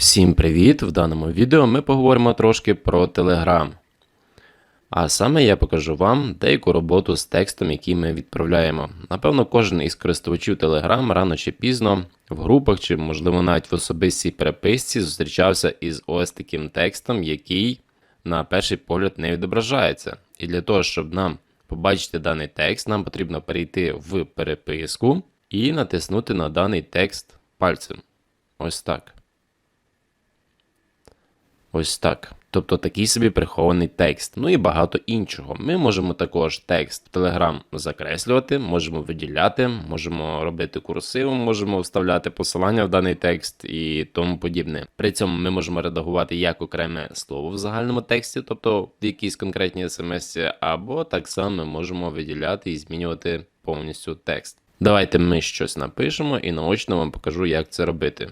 Всім привіт! В даному відео ми поговоримо трошки про Telegram. А саме я покажу вам деяку роботу з текстом, який ми відправляємо. Напевно, кожен із користувачів Telegram рано чи пізно в групах, чи, можливо, навіть в особистій переписці зустрічався із ось таким текстом, який на перший погляд не відображається. І для того, щоб нам побачити даний текст, нам потрібно перейти в переписку і натиснути на даний текст пальцем. Ось так. Ось так. Тобто такий собі прихований текст. Ну і багато іншого. Ми можемо також текст в Telegram закреслювати, можемо виділяти, можемо робити курсивом, можемо вставляти посилання в даний текст і тому подібне. При цьому ми можемо редагувати як окреме слово в загальному тексті, тобто в якійсь конкретній смс, або так само можемо виділяти і змінювати повністю текст. Давайте ми щось напишемо і наочно вам покажу, як це робити.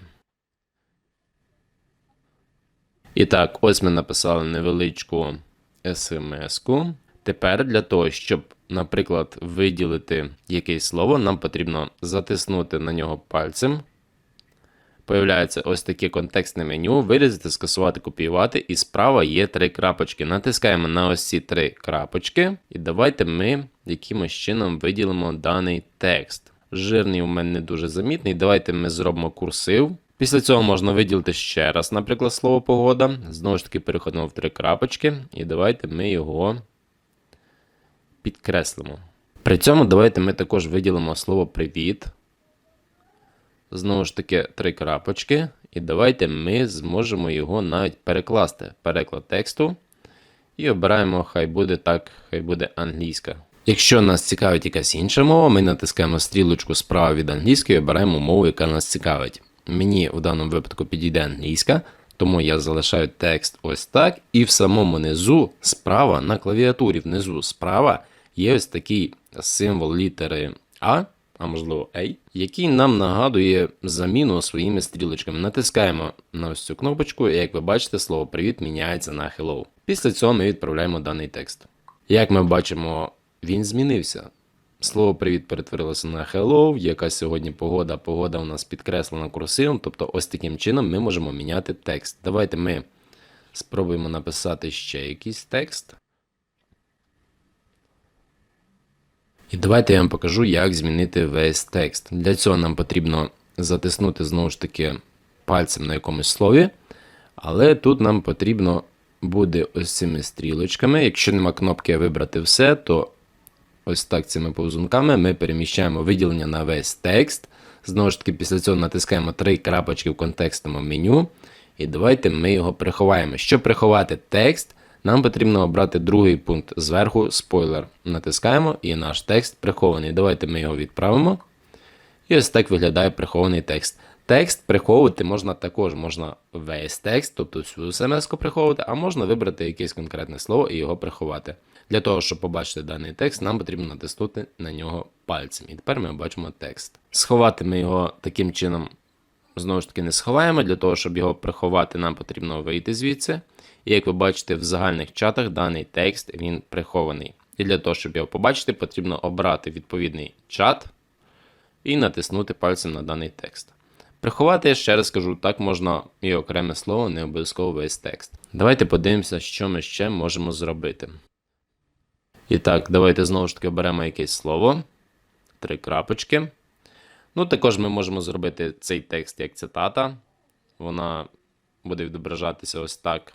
І так, ось ми написали невеличку смс-ку. Тепер для того, щоб, наприклад, виділити якесь слово, нам потрібно затиснути на нього пальцем. Появляється ось таке контекстне меню, вирізати, скасувати, копіювати, і справа є три крапочки. Натискаємо на ось ці три крапочки, і давайте ми якимось чином виділимо даний текст. Жирний у мене не дуже замітний. Давайте ми зробимо курсив. Після цього можна виділити ще раз, наприклад, слово погода. Знову ж таки, переходимо в три крапочки, і давайте ми його підкреслимо. При цьому давайте ми також виділимо слово привіт. Знову ж таки, три крапочки. І давайте ми зможемо його навіть перекласти. Переклад тексту. І обираємо, хай буде так, хай буде англійська. Якщо нас цікавить якась інша мова, ми натискаємо стрілочку справа від англійської і обираємо мову, яка нас цікавить. Мені в даному випадку підійде англійська, тому я залишаю текст ось так. І в самому низу справа на клавіатурі внизу справа є ось такий символ літери А, а можливо A, який нам нагадує заміну своїми стрілочками. Натискаємо на ось цю кнопочку, і як ви бачите, слово привіт міняється на hello. Після цього ми відправляємо даний текст. Як ми бачимо, він змінився. Слово привіт перетворилося на hello, яка сьогодні погода. Погода у нас підкреслена курсивом, тобто ось таким чином ми можемо міняти текст. Давайте ми спробуємо написати ще якийсь текст. І давайте я вам покажу, як змінити весь текст. Для цього нам потрібно затиснути знову ж таки пальцем на якомусь слові, але тут нам потрібно буде ось цими стрілочками. Якщо нема кнопки вибрати все, то ось так цими повзунками ми переміщаємо виділення на весь текст. Знову ж таки, після цього натискаємо три крапочки в контекстному меню. І давайте ми його приховаємо. Щоб приховати текст, нам потрібно обрати другий пункт зверху спойлер. Натискаємо і наш текст прихований. Давайте ми його відправимо. І ось так виглядає прихований текст. Текст приховувати можна також, можна весь текст, тобто всю смс-ку приховувати, а можна вибрати якесь конкретне слово і його приховати. Для того, щоб побачити даний текст, нам потрібно натиснути на нього пальцем. І тепер ми бачимо текст. Сховати ми його таким чином, знову ж таки, не сховаємо. Для того, щоб його приховати, нам потрібно вийти звідси. І як ви бачите, в загальних чатах даний текст він прихований. І для того, щоб його побачити, потрібно обрати відповідний чат і натиснути пальцем на даний текст. Приховати, я ще раз скажу, так можна і окреме слово, не обов'язково весь текст. Давайте подивимося, що ми ще можемо зробити. І так, давайте знову ж таки оберемо якесь слово. Три крапочки. Ну, також ми можемо зробити цей текст як цитата. Вона буде відображатися ось так.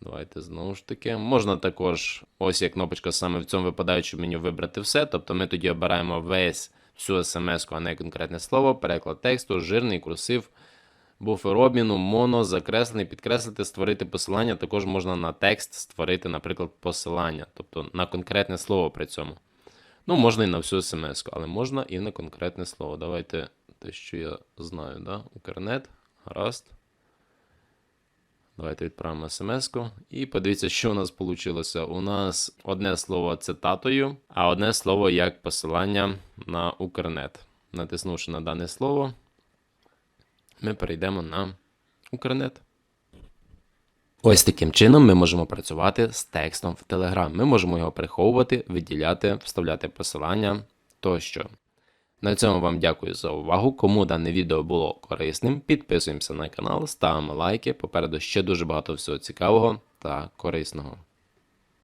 Давайте знову ж таки. Можна також, ось є кнопочка саме в цьому випадаючому меню вибрати все. Тобто ми тоді обираємо весь всю смс-ку, а не конкретне слово, переклад тексту, жирний, курсив, буфер обміну, моно, закреслений, підкреслити, створити посилання. Також можна на текст створити, наприклад, посилання, тобто на конкретне слово при цьому. Ну, можна і на всю смс, але можна і на конкретне слово. Давайте те, що я знаю, да? Укрнет, гаразд. Давайте відправимо смс-ку. І подивіться, що у нас вийшло. У нас одне слово цитатою, а одне слово як посилання на Укрнет. Натиснувши на дане слово, ми перейдемо на Укрнет. Ось таким чином ми можемо працювати з текстом в Telegram. Ми можемо його приховувати, виділяти, вставляти посилання тощо. На цьому вам дякую за увагу. Кому дане відео було корисним, підписуємося на канал, ставимо лайки. Попереду ще дуже багато всього цікавого та корисного.